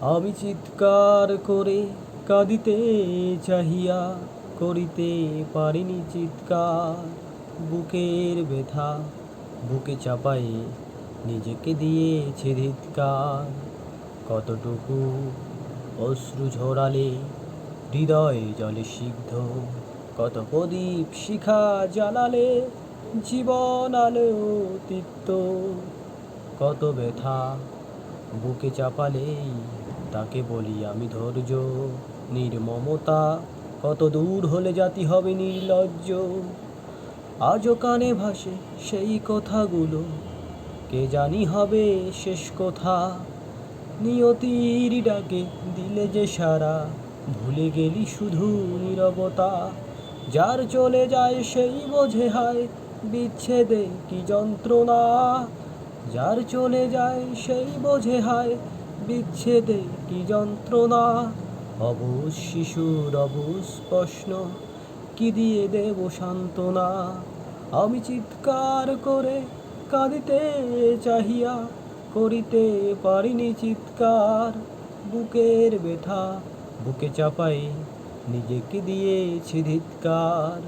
আমি চিৎকার করে কাঁদিতে চাহিয়া করিতে পারিনি চিৎকার। বুকের ব্যথা বুকে চাপায়ে নিজেকে দিয়েছে ধিৎকার। কতটুকু অশ্রু ঝরালে হৃদয় জলে সিদ্ধ, কত প্রদীপ শিখা জ্বালালে জীবন আলো তিক্ত কত ব্যথা বুকে চাপালেই তাকে বলি, আমি ধৈর্য, নির্মমতা, কত দূর হলে জাতি হবে নির্লজ্জ। আজও কানে ভাসে সেই কথাগুলো, কে জানি হবে শেষ কথা। নিয়তির ডাকে দিলে যে সারা, ভুলে গেলি শুধু নীরবতা। যার চলে যায় সেই বোঝে হায় বিচ্ছেদে কি যন্ত্রণা। যার চলে যায় সেই বোঝে হায় বিচ্ছেদে কি যন্ত্রণা? অবুজ শিশুর অবুজ প্রশ্ন, কি দিয়ে দেব সান্ত্বনা? আমি চিৎকার করে কাঁদিতে চাহিয়া, করিতে পারিনি চিৎকার। বুকের ব্যথা, বুকে চাপাই নিজেকে দিয়েছি ধিৎকার।